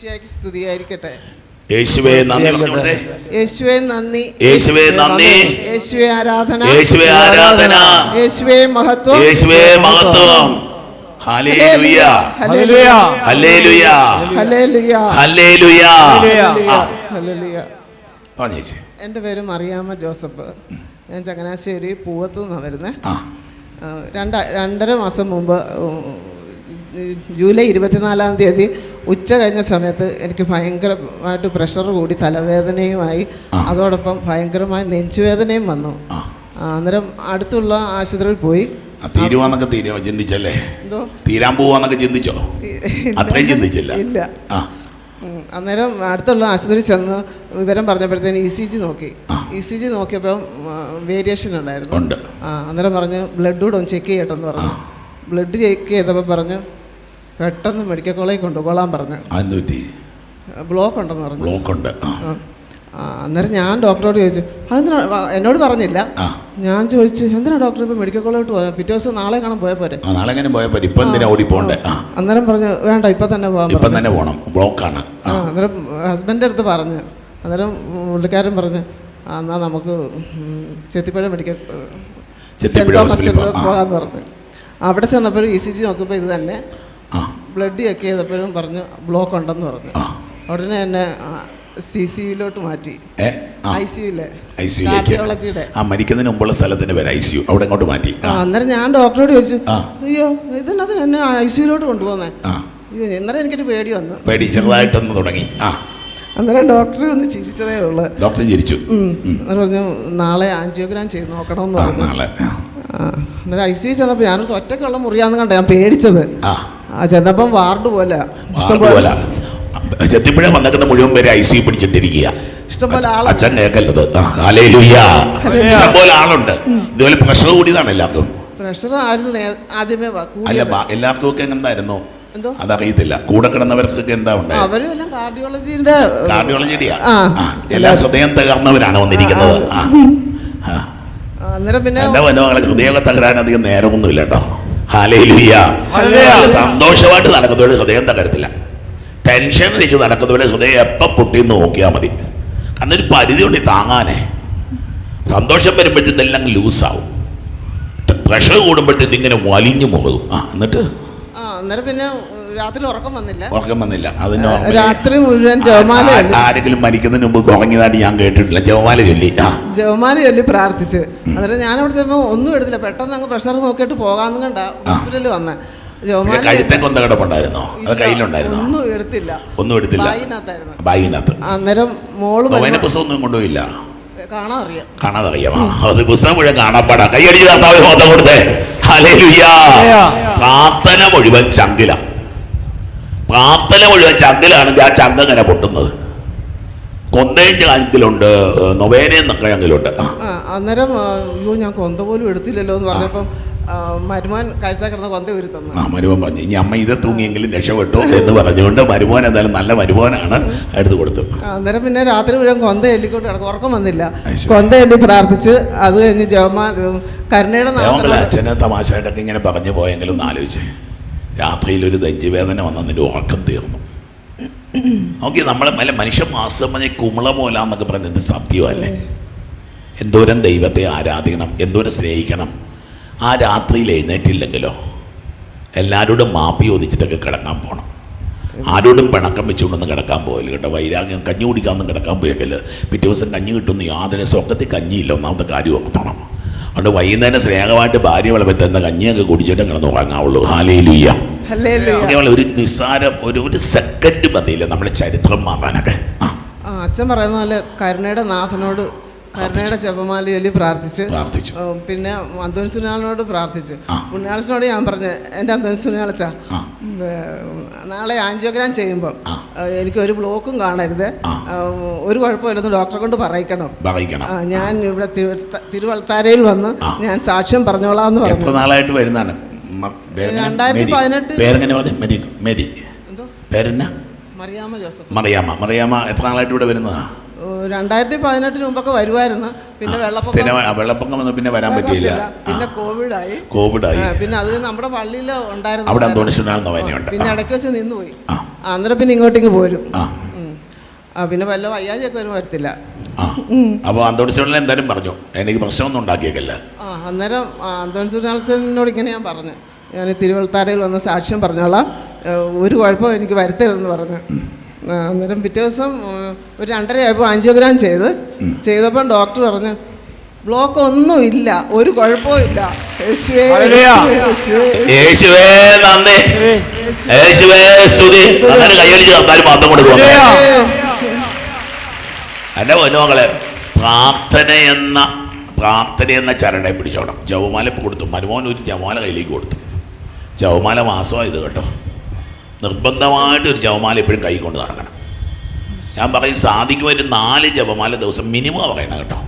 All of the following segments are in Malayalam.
ഈശോമിശിഹായ്ക്ക് സ്തുതിയായിരിക്കട്ടെ. യേശുവേ നന്ദി പറഞ്ഞോട്ടെ യേശുവെ നന്ദി. യേശുവേ നന്ദി. യേശുവെ ആരാധന. യേശുവേ ആരാധന. യേശുവെ മഹത്വം. യേശുവേ മഹത്വം. Hallelujah. Hallelujah. Hallelujah. Hallelujah. Hallelujah. Hallelujah. ആ, ഹല്ലേലൂയ. പറഞ്ഞേ ചേച്ചി. എന്റെ പേര് മറിയാമ്മ ജോസഫ്. ഞാൻ ചങ്ങനാശ്ശേരി പൂവത്തു നിന്നാണ് വരുന്നത് രണ്ട രണ്ട് രണ്ടര മാസം മുമ്പ് ജൂലൈ ഇരുപത്തിനാലാം തീയതി ഉച്ച കഴിഞ്ഞ സമയത്ത് എനിക്ക് ഭയങ്കരമായിട്ട് പ്രഷർ കൂടി തലവേദനയുമായി. അതോടൊപ്പം ഭയങ്കരമായ നെഞ്ചുവേദനയും വന്നു. അന്നേരം അടുത്തുള്ള ആശുപത്രിയിൽ പോയി. ആ, തീരുവാന്നൊക്കെ തീരുവ ചിന്തിച്ചല്ലേ? തീരാൻ പോവാന്നൊക്കെ ചിന്തിച്ചോ? അത്രയും ചിന്തിച്ചില്ല? ഇല്ല. അന്നേരം അടുത്തുള്ള ആശുപത്രി ചെന്ന് വിവരം പറഞ്ഞപ്പോഴത്തേന് ഇ സി ജി നോക്കി. ഇ സി ജി നോക്കിയപ്പോഴും വേരിയേഷൻ ഉണ്ടായിരുന്നു. അന്നേരം പറഞ്ഞ് ബ്ലഡ് കൂടെ ഒന്ന് ചെക്ക് ചെയ്യട്ടെന്ന് പറഞ്ഞു. ബ്ലഡ് ചെക്ക് ചെയ്തപ്പോൾ പറഞ്ഞു പെട്ടെന്ന് മെഡിക്കൽ കോളേജിൽ കൊണ്ടുപോകാൻ പറഞ്ഞു. ബ്ലോക്ക് ഉണ്ടെന്ന് പറഞ്ഞു. ബ്ലോക്ക് ഉണ്ട് അന്നേരം ഞാൻ ഡോക്ടറോട് ചോദിച്ചു അതെന്തിനാ എന്നോട് പറഞ്ഞില്ല. ഞാൻ ചോദിച്ചു എന്തിനാ ഡോക്ടർ ഇപ്പോൾ മെഡിക്കൽ കോളേജിലോട്ട് പോകാൻ പിറ്റേ ദിവസം നാളെ കാണാൻ പോയാൽ പോരെ? നാളെ എങ്ങനെ പോയാൽ പോരെ? ഇപ്പം എന്തിനാ ഓടി പോകണ്ടേ അന്നേരം പറഞ്ഞു വേണ്ട ഇപ്പം തന്നെ പോകാം ഇപ്പം തന്നെ പോകണം ബ്ലോക്കാണ്. ആണ് അന്നേരം ഹസ്ബൻഡിന്റെ അടുത്ത് പറഞ്ഞു. അന്നേരം പുള്ളിക്കാരൻ പറഞ്ഞു എന്നാൽ എന്നാ നമുക്ക് ചെത്തിപ്പഴ മെഡിക്കൽ ഏഹ്, തോമസ് പോകാം. പോകാമെന്ന് പറഞ്ഞു. അവിടെ ചെന്നപ്പോൾ ഇ സി ജി നോക്കിയപ്പോൾ ഇത് തന്നെ ബ്ലഡ് ചെക്ക് ചെയ്തപ്പോഴും പറഞ്ഞു ബ്ലോക്ക് ഉണ്ടെന്ന് പറഞ്ഞു. ഉടനെ എന്നെ സി സി യുയിലോട്ട് മാറ്റി. ഐ സി യുയിലെ ഐ സിയുലേക്ക് ആ മരിക്കുന്നതിന് മുമ്പുള്ള സ്ഥലത്തിന് പേര് ഐ സി യു അവിടെ ഇങ്ങോട്ട് മാറ്റി. അന്നേരം ഞാൻ ഡോക്ടറോട് ചോദിച്ചു അയ്യോ ഇതിനകത്ത് എന്നെ ഐ സി യുയിലോട്ട് കൊണ്ടുപോകുന്നേ അയ്യോ അന്നേരം എനിക്കൊരു പേടി വന്നു. പേടി ചെറുതായിട്ടൊന്ന് തുടങ്ങി. ആ. അന്നേരം ഡോക്ടർ ഒന്ന് ചിരിച്ചതേ ഉള്ളു. ഡോക്ടർ ചിരിച്ചു. പറഞ്ഞു നാളെ ആൻജിയോഗ്രാം ചെയ്ത് നോക്കണമെന്ന് പറഞ്ഞു. നാളെ അന്നേരം ഐ സി യു ചെന്നപ്പോൾ ഞാനൊരു ഒറ്റക്കുള്ള മുറിയാന്ന് കണ്ട ഞാൻ പേടിച്ചത്. ആ. ആ ചെന്നപ്പം വാർഡ് പോലെ. ചെത്തിപ്പുഴ വന്നേക്കുന്ന മുഴുവൻ പേരെ ഐ സി പിടിച്ചിട്ടിരിക്കുക ഇഷ്ടംപോലെ അച്ഛൻ കേൾക്കല്ലത്. ഇഷ്ടംപോലെ ആളുണ്ട്. ഇതുപോലെ പ്രഷർ കൂടിയതാണ് എല്ലാവർക്കും. പ്രഷർ ആയിരുന്നു ആദ്യമേ അല്ല എല്ലാവർക്കും ഒക്കെ എന്തായിരുന്നു എന്തോ? അതറിയത്തില്ല. കൂടെ കിടന്നവർക്കൊക്കെ എന്താ കാർഡിയോളജിന്റെ കാർഡിയോളജിയുടെയാ എല്ലാ ഹൃദയം തകർന്നവരാണ് വന്നിരിക്കുന്നത്. അന്നേരം പിന്നെ ഹൃദയമൊക്കെ തകരാൻ അധികം നേരമൊന്നുമില്ല കേട്ടോ. സന്തോഷമായിട്ട് നടക്കുന്നവരുടെ ഹൃദയം തകരത്തില്ല ടെൻഷൻ വെച്ച് നടക്കുന്നവരുടെ ഹൃദയം എപ്പം പൊട്ടി നോക്കിയാൽ മതി. കാരണം ഒരു പരിധി ഉണ്ട് താങ്ങാനേ. സന്തോഷം വരുമ്പോഴത്തേക്കും ഇതെല്ലാം ലൂസാവും. പ്രഷർ കൂടുമ്പോഴത്തേക്ക് ഇതിങ്ങനെ വലിഞ്ഞു പോകും ആ എന്നിട്ട്? അന്നേരം പിന്നെ രാത്രി ഉറക്കം വന്നില്ല. ഉറക്കം വന്നില്ല. അതിന് രാത്രി മുഴുവൻ ജവമാല ആരെങ്കിലും മരിക്കുന്നതിന് മുമ്പ് കുറഞ്ഞതായിട്ട് ഞാൻ കേട്ടിട്ടില്ല. ജവമാല ചൊല്ലി. ജവമാല ചൊല്ലി പ്രാർത്ഥിച്ച്. അന്നേരം ഞാൻ അവിടെ ചെന്നപ്പോൾ ഒന്നും എടുത്തില്ല. പെട്ടെന്ന് അങ്ങ് പ്രഷർ നോക്കിയിട്ട് പോകാമെന്ന് കണ്ട ഹോസ്പിറ്റലിൽ വന്ന. കഴുത്തെ കൊന്ത കിടപ്പുണ്ടായിരുന്നോ അത് കയ്യിലുണ്ടായിരുന്നോ? ഒന്നും എടുത്തില്ല. ഒന്നും എടുത്തില്ല. ബാഗിനകത്ത് അന്നേരം മോൾ നോവേന വരുമ്പോ- പുസ്തകം ഒന്നും കൊണ്ടുപോയില്ല? അറിയാം. അത് പുസ്തകം മുഴുവൻ കാണാപ്പാടാ. കൈയടിച്ച് കർത്താവിന് മൊത്തം കൊടുത്തേ. ഹല്ലേലൂയ പ്രാർത്ഥന മുഴുവൻ പ്രാർത്ഥന മുഴുവൻ ചങ്കിലാണെങ്കിൽ ആ ചങ്ക ഇങ്ങനെ പൊട്ടുന്നത്. കൊന്തയും ചങ്കിലുണ്ട് നൊവേനയെന്നൊക്കെ ചങ്കിലുണ്ട് അന്നേരം അയ്യോ ഞാൻ കൊന്ത പോലും എടുത്തില്ലല്ലോ എന്ന് പറഞ്ഞപ്പം മരുമോൻ കഴുത്താ കിടന്ന കൊന്ത ഒരു തന്നു. ആ മരുമോൻ പറഞ്ഞു ഇനി അമ്മ ഇത് തൂങ്ങിയെങ്കിലും രക്ഷപ്പെട്ടു എന്ന് പറഞ്ഞുകൊണ്ട് മരുമോൻ എന്തായാലും നല്ല മരുമോനാണ് എടുത്തു കൊടുത്തു. അന്നേരം പിന്നെ രാത്രി മുഴുവൻ കൊന്ത എല്ലിക്കൊണ്ട് കിടക്കും ഉറക്കം വന്നില്ല. കൊന്ത എല്ലി പ്രാർത്ഥിച്ച് അത് കഴിഞ്ഞ് ജവമാ കരുണയുടെ അച്ഛനെ തമാശയായിട്ടൊക്കെ ഇങ്ങനെ പറഞ്ഞു പോയെങ്കിലും ഒന്ന് ആലോചിച്ചേ. രാത്രിയിൽ ഒരു നെഞ്ചുവേദന വന്ന ഉറക്കം തീർന്നു. നോക്കി നമ്മളെ മല മനുഷ്യ മാസം കുമിള പോല എന്നൊക്കെ പറയുന്നത് സത്യമല്ലേ എന്തോരം ദൈവത്തെ ആരാധിക്കണം എന്തോരം സ്നേഹിക്കണം. ആ രാത്രിയിൽ എഴുന്നേറ്റില്ലെങ്കിലോ? എല്ലാവരോടും മാപ്പി ഒതിച്ചിട്ടൊക്കെ കിടക്കാൻ പോകണം ആരോടും പിണക്കം വെച്ചുകൊണ്ടൊന്നും കിടക്കാൻ പോകൽ കേട്ടോ. വൈരാഗ്യം കഞ്ഞി കുടിക്കാമെന്ന് കിടക്കാൻ പോയേക്കൽ പിറ്റേ ദിവസം കഞ്ഞി കിട്ടുന്നു യാതൊരു സ്വപ്നത്തിൽ കഞ്ഞിയില്ല ഒന്നാമത്തെ കാര്യം ഓർത്തണം. അതുകൊണ്ട് വൈകുന്നേരം സ്നേഹമായിട്ട് ഭാര്യ വിളമ്പി തന്ന കഞ്ഞിയൊക്കെ കുടിച്ചിട്ട് കിടന്ന് ഉറങ്ങാവുള്ളൂ. ഹാലയിലൂയ്യ. അങ്ങനെയുള്ള ഒരു നിസ്സാരം ഒരു ഒരു സെക്കൻഡ് മതിയില്ല. നമ്മുടെ ചരിത്രം മാറാനൊക്കെ. ആ അച്ഛൻ പറയുന്ന പോലെ കരുണയുടെ നാഥനോട് കരുണയുടെ ജപമാല ചൊല്ലി പ്രാർത്ഥിച്ച്. പ്രാർത്ഥിച്ചു. പിന്നെ അന്തോണി സുനാളിനോട് പ്രാർത്ഥിച്ചു ഉണ്ണിയാളച്ചനോട് ഞാൻ പറഞ്ഞു എന്റെ അന്തോണി സുനാളച്ച നാളെ ആൻജിയോഗ്രാം ചെയ്യുമ്പം ആ. ആ, എനിക്ക് ഒരു ബ്ലോക്കും കാണരുത്. ഒരു കുഴപ്പമില്ലെന്ന് ഡോക്ടറെ കൊണ്ട് പറയിക്കണം. ഞാൻ ഇവിടെ തിരുവള്ളത്താരയിൽ വന്ന് ഞാൻ സാക്ഷ്യം പറഞ്ഞോളാം എന്ന് പറഞ്ഞു നാളായിട്ട് വരുന്നതാണ്? രണ്ടായിരത്തി പതിനെട്ട്. പേരെങ്ങനെ പറഞ്ഞു? ജോസഫ്. മറിയാമ്മ. മറിയാമ്മ എത്ര നാളായിട്ട് ഇവിടെ വരുന്നതാ? ഏഹ് രണ്ടായിരത്തി പതിനെട്ടിന് മുമ്പൊക്കെ വരുമായിരുന്നു പിന്നെ വെള്ളപ്പൊക്കം വെള്ളപ്പൊക്കം വന്ന് പിന്നെ വരാൻ പറ്റിയില്ല. പിന്നെ കോവിഡായി. കോവിഡായി. പിന്നെ അത് നമ്മുടെ പള്ളിയിൽ ഉണ്ടായിരുന്നു. അവിടെ പിന്നെ ഇടയ്ക്ക് വെച്ച് നിന്ന് പോയി. അന്നേരം പിന്നെ ഇങ്ങോട്ടേക്ക് പോരും. പിന്നെ വല്ല വയ്യാഴിയൊക്കെ വരും വരത്തില്ല. അപ്പോൾ അന്തോണിച്ചോളിൽ എന്തായാലും പറഞ്ഞു. എനിക്ക് പ്രശ്നമൊന്നും ഉണ്ടാക്കിയേക്കല്ല. ആ അന്നേരം അന്തോണിസുനാൾസനോട് ഇങ്ങനെ ഞാൻ പറഞ്ഞു. ഞാൻ തിരുവള്ളത്താരയിൽ വന്ന സാക്ഷ്യം പറഞ്ഞോളാം. ഒരു കുഴപ്പം എനിക്ക് വരുത്തരുതെന്ന് പറഞ്ഞു. അന്നേരം പിറ്റേ ദിവസം ഒരു രണ്ടര ആയപ്പോൾ ആൻജിയോഗ്രാം ചെയ്ത് ചെയ്തപ്പം ഡോക്ടർ പറഞ്ഞു ബ്ലോക്ക് ഒന്നും ഇല്ല ഒരു കുഴപ്പവും ഇല്ല. പൊന്നുമകളെ പ്രാർത്ഥന എന്ന പ്രാർത്ഥന എന്ന ചരടെ പിടിച്ചോണം. ജവമാല ഇപ്പൊ കൊടുത്തു. മനുമോൻ ഒരു ജവമാല കയ്യിലേക്ക് കൊടുത്തു. ജവമാല മാസമാണ് ഇത് കേട്ടോ. നിർബന്ധമായിട്ട് ഒരു ജവമാല എപ്പോഴും കൈ കൊണ്ട് നടക്കണം. ഞാൻ പറയും സാധിക്കും ഒരു നാല് ജപമാല ദിവസം മിനിമം പറയണം കേട്ടോ.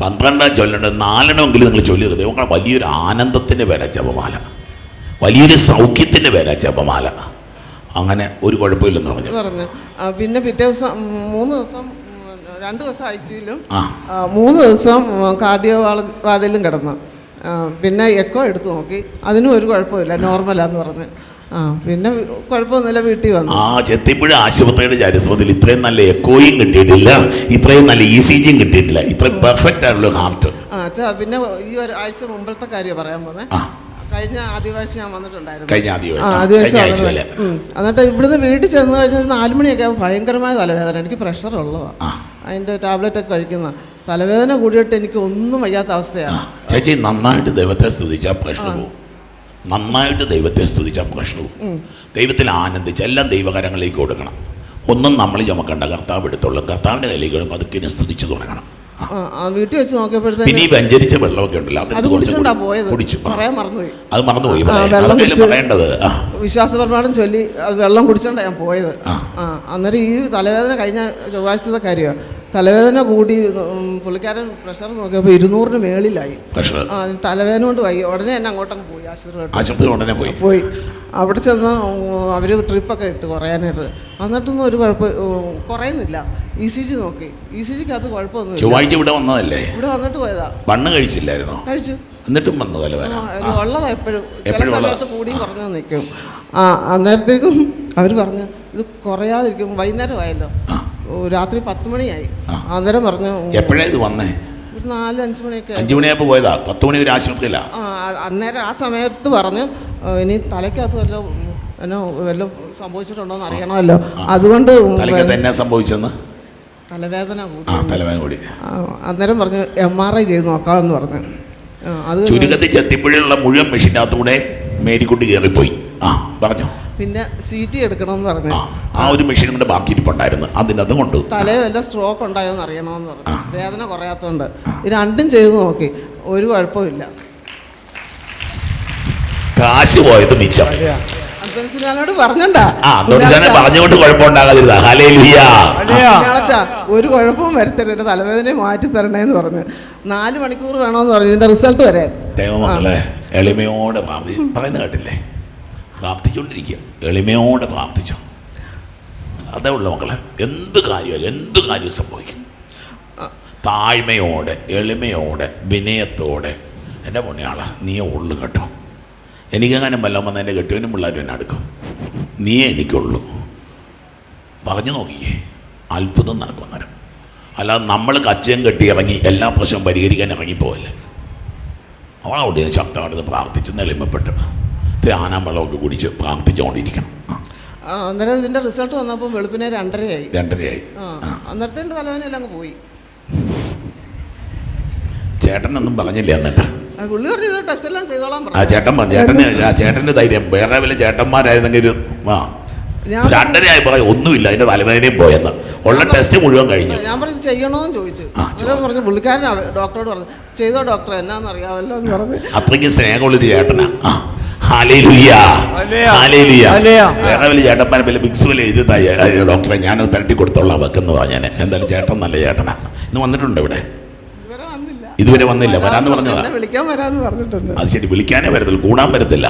പന്ത്രണ്ടാം ചൊല്ലേണ്ടത് നാലെണ്ണമെങ്കിലും നിങ്ങൾ ചൊല്ലിയത് ദൈവങ്ങളെ വലിയൊരു ആനന്ദത്തിന്റെ പേരാ ജപമാല. വലിയൊരു സൗഖ്യത്തിന്റെ പേരാ ജപമാല. അങ്ങനെ ഒരു കുഴപ്പമില്ലെന്ന് പറഞ്ഞു. പറഞ്ഞു. പിന്നെ പിറ്റേ ദിവസം മൂന്ന് ദിവസം രണ്ട് ദിവസം ഐ സിയിലും മൂന്ന് ദിവസം കാർഡിയോ വാർഡിലും കിടന്നു. പിന്നെ എക്കോ എടുത്തു നോക്കി. അതിനും ഒരു കുഴപ്പമില്ല നോർമലാന്ന് പറഞ്ഞ്. ആ പിന്നെ കുഴപ്പമൊന്നുമില്ല വീട്ടിൽ വന്നു. ആ ചെത്തിപ്പുഴ ആശുപത്രിയുടെ ചരിത്രത്തിൽ ഇത്രയും നല്ല എക്കോയും കിട്ടിയിട്ടില്ല ഇത്രയും നല്ല ഇ സി ജിയും കിട്ടിയിട്ടില്ല. ഇത്രയും പെർഫെക്റ്റ് ആണല്ലോ ഹാർട്ട് ആ അച്ഛാ പിന്നെ ഈ ഒരു ആഴ്ച മുമ്പത്തെ കാര്യം പറയാൻ പോന്നെ. കഴിഞ്ഞ ആദ്യവാഴ്ച ഞാൻ വന്നിട്ടുണ്ടായിരുന്നു. കഴിഞ്ഞ ആദ്യ ആ ആഴ്ച. ആദ്യവാഴ്ച കഴിഞ്ഞ ആഴ്ചയിലെ എന്നിട്ട് ഇവിടുന്ന് വീട്ടിൽ ചെന്ന് കഴിഞ്ഞാൽ നാല് മണിയൊക്കെ ആകുമ്പോൾ ഭയങ്കരമായ തലവേദന. എനിക്ക് പ്രഷർ ഉള്ളതാണ് അതിന്റെ അതിന്റെ ടാബ്ലറ്റ് ഒക്കെ കഴിക്കുന്ന. തലവേദന കൂടിയിട്ട് എനിക്ക് ഒന്നും വയ്യാത്ത അവസ്ഥയാണ്. ചേച്ചി നന്നായിട്ട് ദൈവത്തെ സ്തുതിച്ചാൽ പ്രശ്നം നന്നായിട്ട് ദൈവത്തെ സ്തുതിച്ചാൽ ഭക്ഷണവും ദൈവത്തിൽ ആനന്ദിച്ച് എല്ലാം ദൈവകരങ്ങളിലേക്ക് കൊടുക്കണം. ഒന്നും നമ്മൾ ചുമക്കണ്ട. കർത്താവ് എടുത്തോളും. കർത്താവിന്റെ കയ്യിലേക്ക് പതുക്കിനെ സ്തുതിച്ച് തുടങ്ങണം. വീട്ടിൽ വെച്ച് നോക്കിയപ്പോഴത്തേന് പിന്നെ ഈ വെഞ്ചരിച്ച വെള്ളമൊക്കെ ഉണ്ടല്ലോ അത് കുടിച്ചോണ്ടാ പോയത്. കുടിച്ചു. പറയാൻ മറന്നുപോയി. അത് മറന്നുപോയി പറയേണ്ടത്? ആ. വിശ്വാസ പ്രമാണം ചൊല്ലി അത് വെള്ളം കുടിച്ചോണ്ടാ ഞാൻ പോയത്. ആ. അന്നേരം ഈ തലവേദന കഴിഞ്ഞ ചൊവ്വാഴ്ചത്തെ കാര്യമാണ് തലവേദന കൂടി പുള്ളിക്കാരൻ പ്രഷർ നോക്കിയപ്പോൾ ഇരുന്നൂറിന് മേളിലായി. ആ തലവേദന കൊണ്ട് വൈകി ഉടനെ തന്നെ അങ്ങോട്ടങ്ങ് പോയി ആശുപത്രി ഉടനെ പോയി. പോയി. അവിടെ ചെന്ന് അവർ ട്രിപ്പൊക്കെ ഇട്ട് കുറയാനായിട്ട്. എന്നിട്ടൊന്നും ഒരു കുഴപ്പം കുറയുന്നില്ല. ഇ സി ജി നോക്കി. ഇ സി ജിക്ക് അത് കുഴപ്പമൊന്നും ചൊവ്വാഴ്ച ഇവിടെ വന്നതല്ലേ? ഇവിടെ വന്നിട്ട് പോയതാ. മണ്ണ് കഴിച്ചില്ലായിരുന്നോ? കഴിച്ചു. എന്നിട്ടും വന്നതല്ലേ തലവേദന. ഉള്ളതാ എപ്പോഴും. ചില സമയത്ത് കൂടി കുറഞ്ഞു നിൽക്കും. ആ അന്നേരത്തേക്കും അവർ പറഞ്ഞു ഇത് കുറയാതിരിക്കും. വൈകുന്നേരം ആയല്ലോ ഓ, രാത്രി പത്ത് മണിയായി അന്നേരം പറഞ്ഞു എപ്പോഴാ ഇത് വന്നേ? ഒരു നാല് അഞ്ച് മണിയൊക്കെ ആയി. അഞ്ചു മണിയായപ്പോൾ പോയതാ. പത്ത് മണി ഒരു ആശുപത്രിയിലാ. ആ അന്നേരം ആ സമയത്ത് പറഞ്ഞു ഇനി തലയ്ക്കകത്ത് വല്ല എന്നോ വല്ലതും സംഭവിച്ചിട്ടുണ്ടോ എന്ന് അറിയണമല്ലോ അതുകൊണ്ട് തലയ്ക്കകത്ത് എന്നാ സംഭവിച്ചെന്ന്? തലവേദന കൂടി. ആ തലവേദന കൂടി ആ, അന്നേരം പറഞ്ഞു എം ആർ ഐ ചെയ്ത് നോക്കാമെന്ന് പറഞ്ഞു. ആ, അത് കഴിഞ്ഞ് ചുരുക്കത്തിൽ ചെത്തിപ്പുഴയുള്ള മുഴുവൻ മെഷീന്റെ അകത്തുകൂടെ മേരിക്കുട്ടി കയറിപ്പോയി. ആ പറഞ്ഞു. പിന്നെ സി ടി എടുക്കണമെന്ന് പറഞ്ഞു. ആ ഒരു മെഷീൻ കൊണ്ട് ബാക്കി ഇരിപ്പുണ്ടായിരുന്നു. അതിനകത്ത് കൊണ്ട് തലേ വല്ല സ്ട്രോക്ക് ഉണ്ടായോ എന്ന് അറിയണമെന്ന് പറഞ്ഞു. വേദന കുറയാത്തതുകൊണ്ട് രണ്ടും ചെയ്ത് നോക്കി. ഒരു കുഴപ്പമില്ല. കാശ് പോയത് മിച്ചം. പറഞ്ഞണ്ടാ. പറഞ്ഞുകൊണ്ട് ഒരു കുഴപ്പവും വരുത്തരുത് തലവേദന മാറ്റി തരണേന്ന് പറഞ്ഞു. നാലു മണിക്കൂർ വേണമെന്ന് പറഞ്ഞു. ഇതിന്റെ റിസൾട്ട് വരാൻ ദൈവമക്കളെ എളിമയോടെ പറയുന്ന കേട്ടില്ലേ? പ്രാർത്ഥിച്ചുകൊണ്ടിരിക്കുക. എളിമയോടെ പ്രാർത്ഥിച്ചു. അതേ ഉള്ളു മക്കളെ. എന്ത് കാര്യം എന്ത് കാര്യം സംഭവിക്കും. താഴ്മയോടെ എളിമയോടെ വിനയത്തോടെ എന്റെ പുണ്യാള നീ ഉള്ളു കേട്ടോ. എനിക്കങ്ങനെ വല്ലതും വന്ന് എന്റെ കെട്ടിയവനും പിള്ളേരും എന്നെ അടുക്കും. നീ എനിക്കുള്ളൂ. പറഞ്ഞു നോക്കിയേ അത്ഭുതം നടക്കും അന്നേരം അല്ലാതെ നമ്മൾ കച്ചയും കെട്ടി ഇറങ്ങി എല്ലാ പ്രശ്നവും പരിഹരിക്കാൻ ഇറങ്ങിപ്പോവല്ലേ. അവളവിടെ ശക്തമായിട്ട് പ്രാർത്ഥിച്ചു നിലമപ്പെട്ട് ധ്യാനം വെള്ളമൊക്കെ കുടിച്ച് പ്രാർത്ഥിച്ചുകൊണ്ടിരിക്കണം. അന്നേരം ഇതിന്റെ റിസൾട്ട് വന്നപ്പോൾ വെളുപ്പിനെ രണ്ടരയായി. രണ്ടരയായി. അന്നേരത്തെ എന്റെ തലവേദന എല്ലാം അങ്ങ് പോയി. ചേട്ടനൊന്നും പറഞ്ഞില്ല എന്നിട്ട്? ആ, ചേട്ടൻ പറഞ്ഞു ചേട്ടന് ആ ചേട്ടന്റെ ധൈര്യം. വേറെ വല്ല ചേട്ടന്മാരായിരുന്നെങ്കിൽ ഒരു ആ. രണ്ടരയായി പറയും ഒന്നുമില്ല അതിന്റെ തലവേദനയും പോയെന്ന്. ഉള്ള ടെസ്റ്റ് മുഴുവൻ കഴിഞ്ഞു. ഞാൻ പറഞ്ഞു ചെയ്യണോന്ന് ചോദിച്ചു. പറഞ്ഞു പുള്ളിക്കാരൻ ഡോക്ടറോട് പറഞ്ഞു ചെയ്തോ ഡോക്ടർ എന്നാന്ന് അറിയാമല്ലോ എന്ന് പറഞ്ഞു. അത്രയ്ക്ക് സ്നേഹമുള്ളൊരു ചേട്ടനാ. ആ. Hallelujah hallelujah. Hallelujah hallelujah. വേറെ വലിയ ചേട്ടന്മാരെ വലിയ ബിക്സ് വലിയ എഴുതി ഡോക്ടറെ ഞാനത് പരട്ടി കൊടുത്തോളാം വെക്കെന്ന് ഞാൻ എന്തായാലും ചേട്ടൻ നല്ല ചേട്ടനാ. ഇന്ന് വന്നിട്ടുണ്ട് ഇവിടെ? ഇതുവരെ വന്നില്ല. ഇതുവരെ വന്നില്ല. വരാന്ന് പറഞ്ഞതാ. വിളിക്കാൻ വരാന്ന് പറഞ്ഞിട്ടുണ്ട്. അത് ശരി വിളിക്കാനേ വരത്തില്ല കൂടാൻ വരത്തില്ല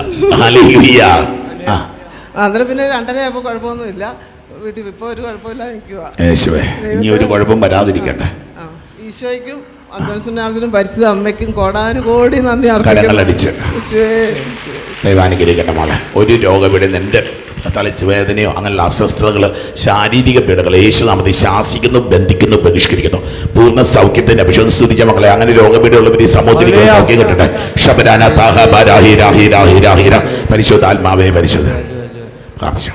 അന്നേരം പിന്നെ രണ്ടര ആയപ്പോൾ കുഴപ്പമൊന്നുമില്ല. വീട്ടിൽ ഇപ്പോൾ ഒരു നിൽക്കുക ഇനി ഒരു കുഴപ്പം വരാതിരിക്കട്ടെ. ആ ഈശോയ്ക്കും അന്തോസിനാർസിനും പരിസ്ഥിതി അമ്മയ്ക്കും കോടാനുകോടി നന്ദി അർപ്പിക്കുന്നു. കരങ്ങളടിച്ച്. ദൈവാനുഗ്രഹിക്കട്ടെ മോളെ. ഒരു രോഗപീഠ നിന്റെ തലച്ചു വേദനയോ അങ്ങനെയുള്ള അസ്വസ്ഥതകൾ ശാരീരിക പീഡകൾ യേശു നാമത്തിൽ ശാസിക്കുന്നു ബന്ധിക്കുന്നു ബഹിഷ്കരിക്കുന്നു പൂർണ സൗഖ്യത്തിന്റെ അഭിഷേകം സ്തുതിച്ച മക്കളെ. അങ്ങനെ രോഗപീഠമുള്ളവർ ഈ സമൂഹത്തിൽ സൗഖ്യം കിട്ടട്ടെ. ശബരാന താഹ ബാരാഹി രാഹി രാഹി രാഹി രാ. പരിശുദ്ധാത്മാവേ പരിശുദ്ധ. പ്രാർത്ഥിച്ചു.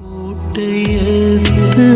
കോട്ടയത്ത്